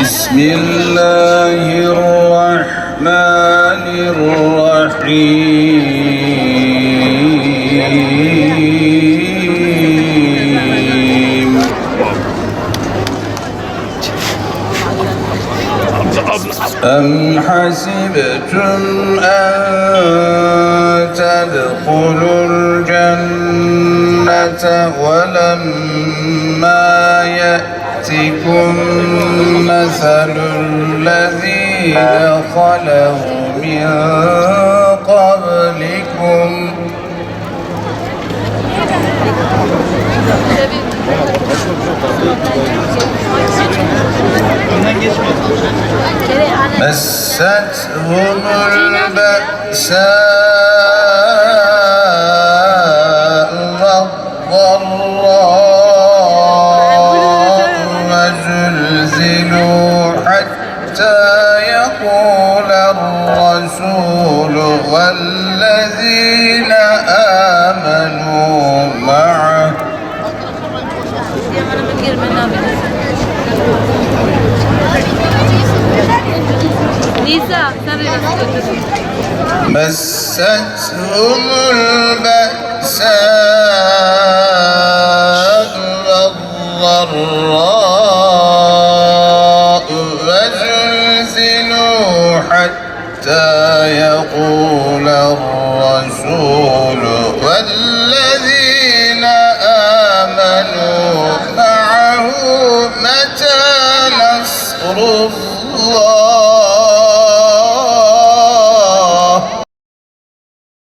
بسم الله الرحمن الرحيم أم حسبتم أن تدخلوا الجنة ولما يأتكم مثل الذين خلوا من قبلكم. مستهم البأساء مستهم البأساء والضراء.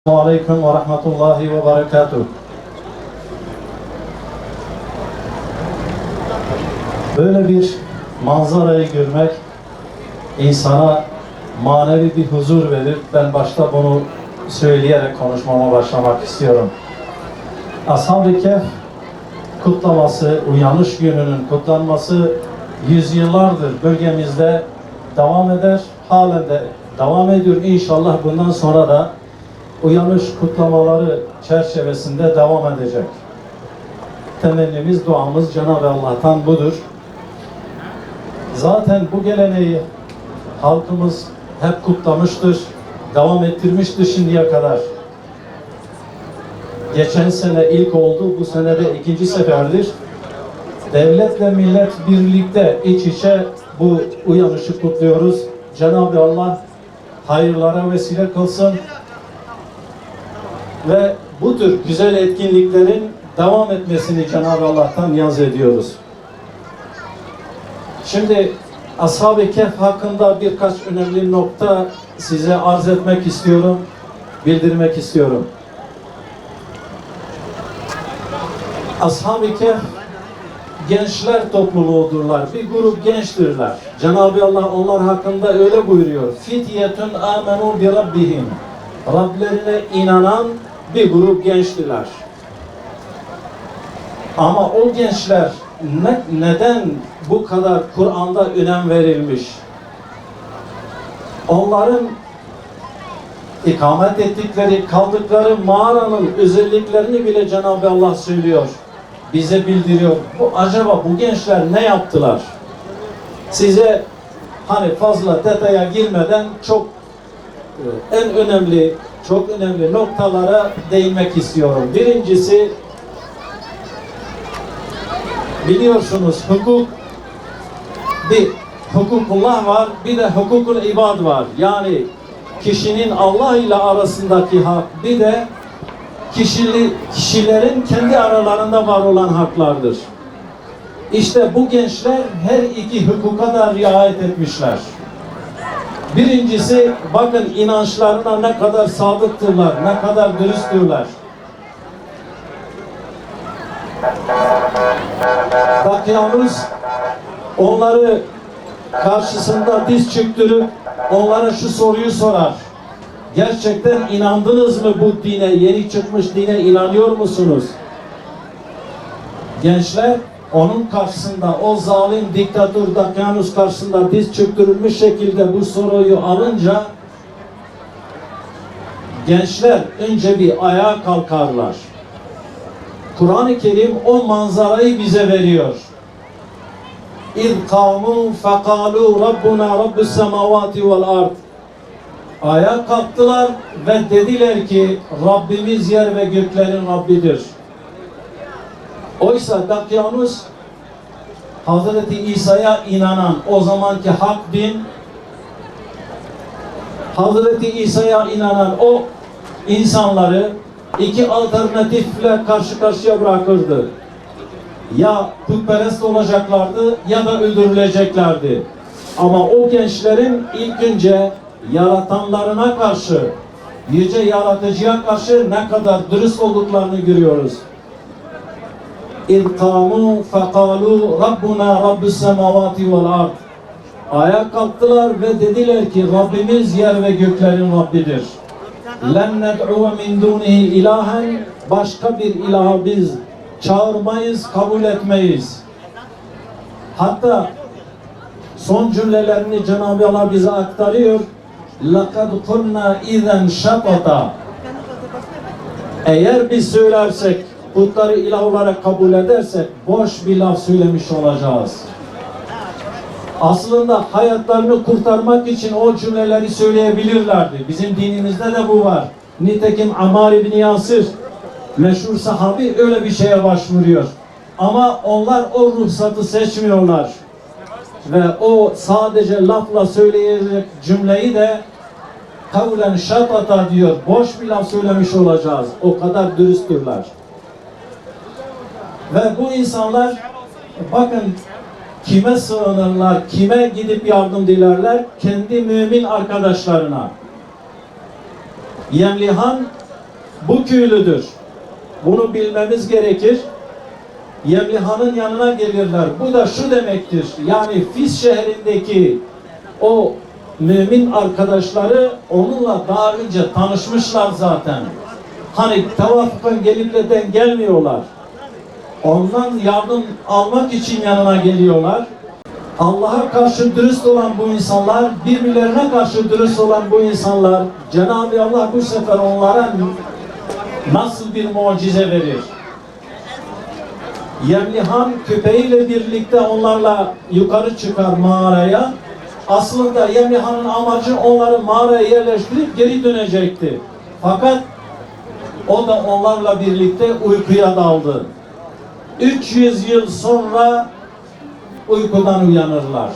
Aleyküm ve rahmetullahi ve berekatuhu. Böyle bir manzarayı görmek insana manevi bir huzur verir. Ben başta bunu söyleyerek konuşmama başlamak istiyorum. Ashab-ı Kehf kutlaması, uyanış gününün kutlanması yüzyıllardır bölgemizde devam eder. Halen de devam ediyor. İnşallah bundan sonra da uyanış kutlamaları çerçevesinde devam edecek. Temennimiz, duamız Cenab-ı Allah'tan budur. Zaten bu geleneği halkımız hep kutlamıştır, devam ettirmiştir şimdiye kadar. Geçen sene ilk oldu, bu sene de ikinci seferdir. Devletle millet birlikte iç içe bu uyanışı kutluyoruz. Cenab-ı Allah hayırlara vesile kılsın ve bu tür güzel etkinliklerin devam etmesini Cenab-ı Allah'tan niyaz ediyoruz. Şimdi Ashab-ı Kehf hakkında birkaç önemli nokta size arz etmek istiyorum, bildirmek istiyorum. Ashab-ı Kehf gençler topluluğudurlar. Bir grup gençtirler. Cenab-ı Allah onlar hakkında öyle buyuruyor. Fityetun amenu bi rabbihim. Rablerine inanan bir grup gençtiler. Ama o gençler ne, neden bu kadar Kur'an'da önem verilmiş? Onların ikamet ettikleri, kaldıkları mağaranın özelliklerini bile Cenab-ı Allah söylüyor. Bize bildiriyor. Bu acaba bu gençler ne yaptılar? Size hani fazla detaya girmeden çok e, en önemli çok önemli noktalara değinmek istiyorum. Birincisi biliyorsunuz hukuk bir hukukullah var bir de hukukul ibad var. Yani kişinin Allah ile arasındaki hak bir de kişili, kişilerin kendi aralarında var olan haklardır. İşte bu gençler her iki hukuka da riayet etmişler. Birincisi bakın inançlarına ne kadar sadıktırlar, ne kadar dürüsttürler. Bakıyoruz onları karşısında diz çöktürüp onlara şu soruyu sorar. Gerçekten inandınız mı bu dine, yeni çıkmış dine inanıyor musunuz? Gençler onun karşısında o zalim diktatör Dakyanus karşısında diz çöktürülmüş şekilde bu soruyu alınca gençler önce bir ayağa kalkarlar. Kur'an-ı Kerim o manzarayı bize veriyor. İz kâmû fekâlû Rabbuna Rabbus semâvâti vel ard. Ayağa kalktılar ve dediler ki Rabbimiz yer ve göklerin Rabbidir. Oysa Dakyanus Hazreti İsa'ya inanan o zamanki hak din Hazreti İsa'ya inanan o insanları iki alternatifle karşı karşıya bırakırdı. Ya putperest olacaklardı ya da öldürüleceklerdi. Ama o gençlerin ilk önce yaratanlarına karşı, yüce yaratıcıya karşı ne kadar dürüst olduklarını görüyoruz. اِذْ قَامُوا فَقَالُوا رَبُّنَا رَبُّ السَّمَاوَاتِ وَالْاَرْضِ Ayağa kalktılar ve dediler ki Rabbimiz yer ve göklerin Rabbidir. لَنْ نَدْعُوَ مِنْ دُونِهِ ilahen Başka bir ilaha biz çağırmayız, kabul etmeyiz. Hatta son cümlelerini Cenab-ı Allah bize aktarıyor. لَقَدْ قُلْنَا اِذَنْ شَطَطًا Eğer biz söylersek, putları ilah olarak kabul edersek boş bir laf söylemiş olacağız. Aslında hayatlarını kurtarmak için o cümleleri söyleyebilirlerdi. Bizim dinimizde de bu var. Nitekim Ammar İbni Yasir meşhur sahabi öyle bir şeye başvuruyor. Ama onlar o ruhsatı seçmiyorlar. Ve o sadece lafla söyleyecek cümleyi de kavlen şatata diyor. Boş bir laf söylemiş olacağız. O kadar dürüsttürler. Ve bu insanlar bakın kime sığınırlar, kime gidip yardım dilerler? Kendi mümin arkadaşlarına. Yemlihan bu köylüdür. Bunu bilmemiz gerekir. Yemlihan'ın yanına gelirler. Bu da şu demektir. Yani Fis şehrindeki o mümin arkadaşları onunla daha önce tanışmışlar zaten. Hani tevafuken gelip gelmiyorlar. Ondan yardım almak için yanına geliyorlar. Allah'a karşı dürüst olan bu insanlar, birbirlerine karşı dürüst olan bu insanlar, Cenab-ı Allah bu sefer onlara nasıl bir mucize verir? Yemlihan köpeğiyle birlikte onlarla yukarı çıkar mağaraya. Aslında Yemlihan'ın amacı onları mağaraya yerleştirip geri dönecekti. Fakat o da onlarla birlikte uykuya daldı. 300 yıl sonra uykudan uyanırlar.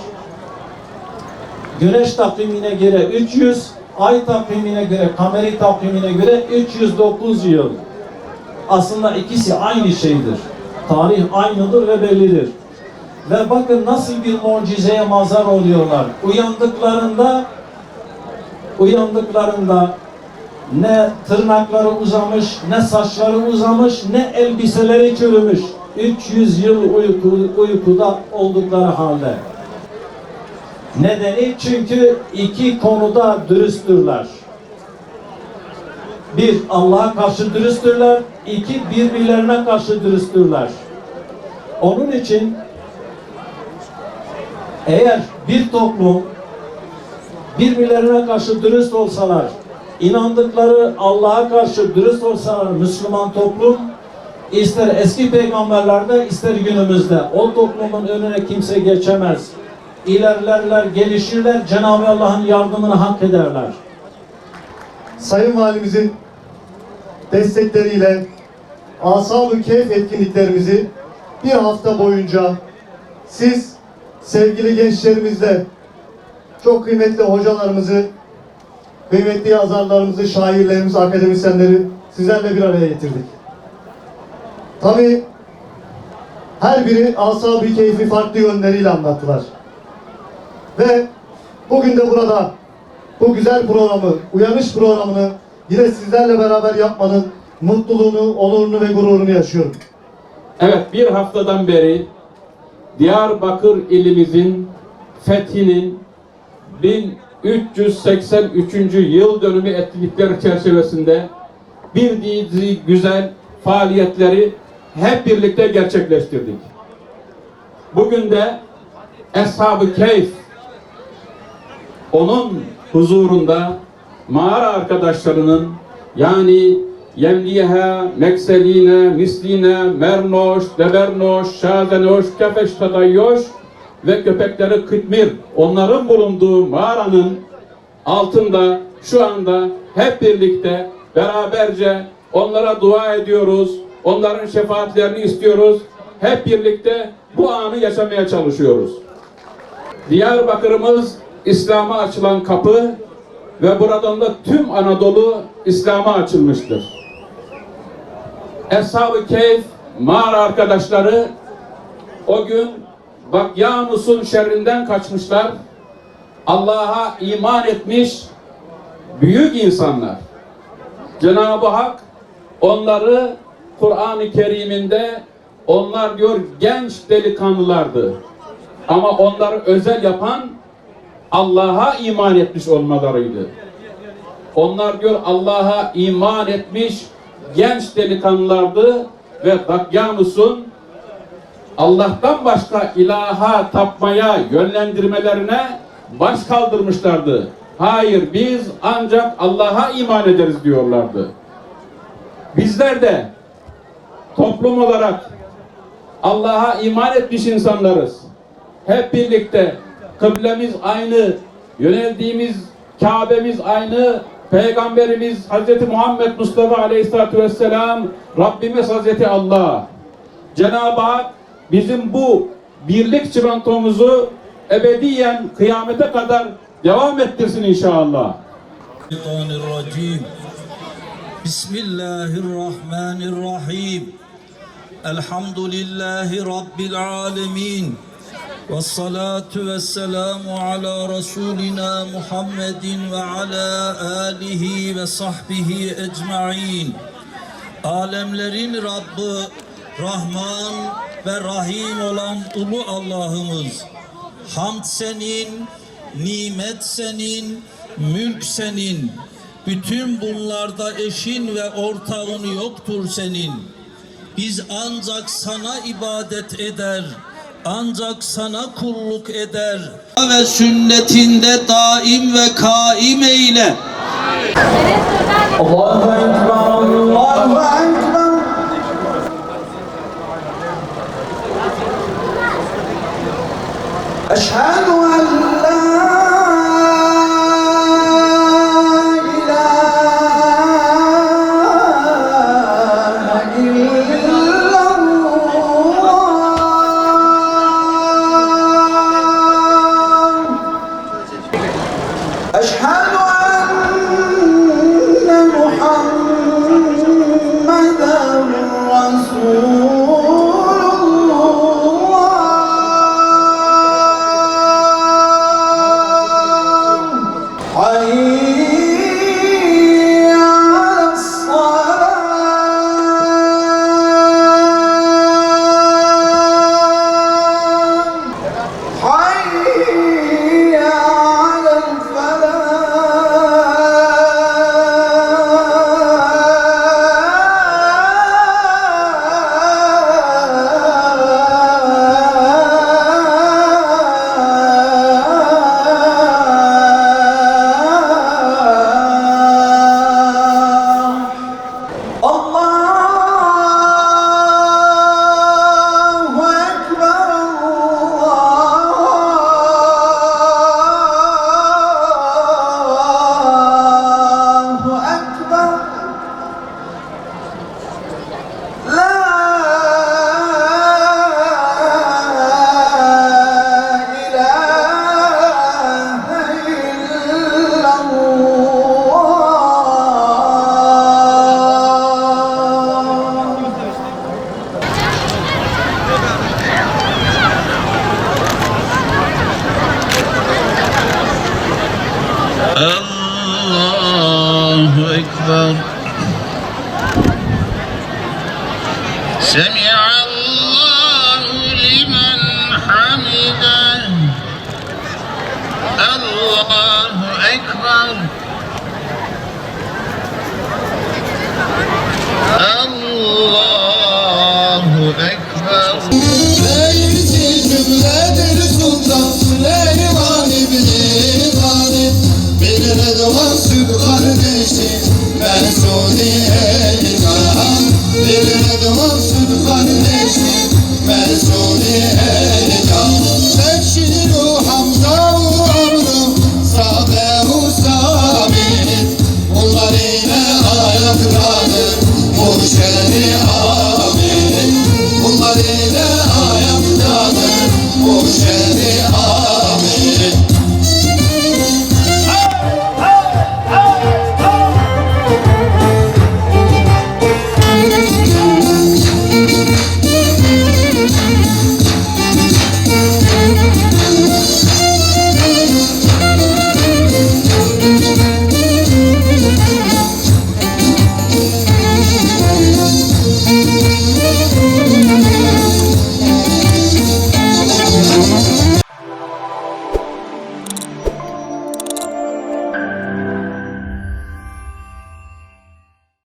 Güneş takvimine göre 300, ay takvimine göre, kameri takvimine göre 309 yıl. Aslında ikisi aynı şeydir. Tarih aynıdır ve bellidir. Ve bakın nasıl bir mucizeye mazhar oluyorlar. Uyandıklarında uyandıklarında ne tırnakları uzamış, ne saçları uzamış, ne elbiseleri çürümüş. 300 yıl uyku, uykuda oldukları halde. Nedeni çünkü iki konuda dürüsttürler. Bir, Allah'a karşı dürüsttürler. iki birbirlerine karşı dürüsttürler. Onun için eğer bir toplum birbirlerine karşı dürüst olsalar, inandıkları Allah'a karşı dürüst olsalar Müslüman toplum, ister eski peygamberlerde ister günümüzde o toplumun önüne kimse geçemez. İlerlerler, gelişirler, Cenab-ı Allah'ın yardımını hak ederler. Sayın Valimizin destekleriyle Ashab-ı Keyif etkinliklerimizi bir hafta boyunca siz sevgili gençlerimizle çok kıymetli hocalarımızı, kıymetli yazarlarımızı, şairlerimizi, akademisyenleri sizlerle bir araya getirdik. Tabii her biri Ashab-ı Keyif'i farklı yönleriyle anlattılar. Ve bugün de burada bu güzel programı, uyanış programını yine sizlerle beraber yapmanın mutluluğunu, onurunu ve gururunu yaşıyorum. Evet bir haftadan beri Diyarbakır ilimizin fethinin 1383. yıl dönümü etkinlikleri çerçevesinde bir dizi güzel faaliyetleri hep birlikte gerçekleştirdik. Bugün de Eshab-ı Keyf onun huzurunda mağara arkadaşlarının yani yemliha, mekseline, misline, mernoş, debernoş, şazenoş, kefeş tadayyoş ve köpekleri kıtmir. Onların bulunduğu mağaranın altında şu anda hep birlikte beraberce onlara dua ediyoruz. Onların şefaatlerini istiyoruz. Hep birlikte bu anı yaşamaya çalışıyoruz. Diyarbakır'ımız İslam'a açılan kapı ve buradan da tüm Anadolu İslam'a açılmıştır. Eshab-ı Keyf mağara arkadaşları o gün Bakyanus'un şerrinden kaçmışlar. Allah'a iman etmiş büyük insanlar. Cenab-ı Hak onları Kur'an-ı Kerim'inde onlar diyor genç delikanlılardı. Ama onları özel yapan Allah'a iman etmiş olmalarıydı. Onlar diyor Allah'a iman etmiş genç delikanlılardı ve Dakyanus'un Allah'tan başka ilaha tapmaya yönlendirmelerine baş kaldırmışlardı. Hayır biz ancak Allah'a iman ederiz diyorlardı. Bizler de toplum olarak Allah'a iman etmiş insanlarız. Hep birlikte kıblemiz aynı, yöneldiğimiz Kabe'miz aynı, Peygamberimiz Hz. Muhammed Mustafa Aleyhisselatü Vesselam, Rabbimiz Hz. Allah. Cenab-ı Hak bizim bu birlik çimentomuzu ebediyen kıyamete kadar devam ettirsin inşallah. Bismillahirrahmanirrahim. Elhamdülillahi Rabbil alemin. Ve salatu ve selamu ala Resulina Muhammedin ve ala alihi ve sahbihi ecma'in. Alemlerin Rabbi, Rahman ve Rahim olan Ulu Allah'ımız. Hamd senin, nimet senin, mülk senin. Bütün bunlarda eşin ve ortağın yoktur senin.'' Biz ancak sana ibadet eder, ancak sana kulluk eder. Ve sünnetinde daim ve kaim eyle. Allahu Ekber, Allahu Ekber. Eşhedü en Allahu Ekber. Semi'a Thank you.